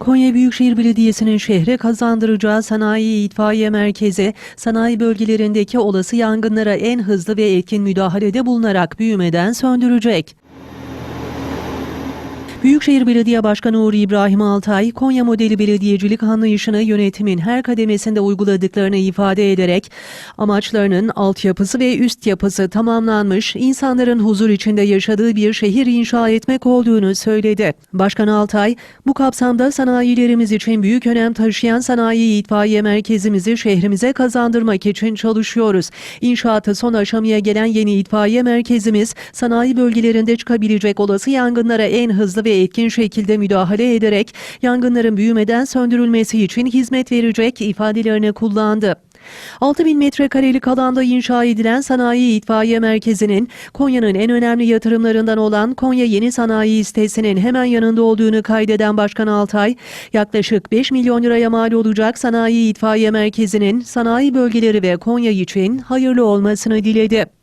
Konya Büyükşehir Belediyesi'nin şehre kazandıracağı sanayi itfaiye merkezi, sanayi bölgelerindeki olası yangınlara en hızlı ve etkin müdahalede bulunarak büyümeden söndürecek. Büyükşehir Belediye Başkanı Uğur İbrahim Altay, Konya modeli belediyecilik anlayışını yönetimin her kademesinde uyguladıklarını ifade ederek, amaçlarının altyapısı ve üst yapısı tamamlanmış, insanların huzur içinde yaşadığı bir şehir inşa etmek olduğunu söyledi. Başkan Altay, bu kapsamda sanayilerimiz için büyük önem taşıyan sanayi itfaiye merkezimizi şehrimize kazandırmak için çalışıyoruz. İnşaatı son aşamaya gelen yeni itfaiye merkezimiz, sanayi bölgelerinde çıkabilecek olası yangınlara en hızlı ve etkin şekilde müdahale ederek yangınların büyümeden söndürülmesi için hizmet verecek ifadelerini kullandı. 6000 metrekarelik alanda inşa edilen sanayi itfaiye merkezinin Konya'nın en önemli yatırımlarından olan Konya Yeni Sanayi sitesinin hemen yanında olduğunu kaydeden Başkan Altay, yaklaşık 5 milyon liraya mal olacak sanayi itfaiye merkezinin sanayi bölgeleri ve Konya için hayırlı olmasını diledi.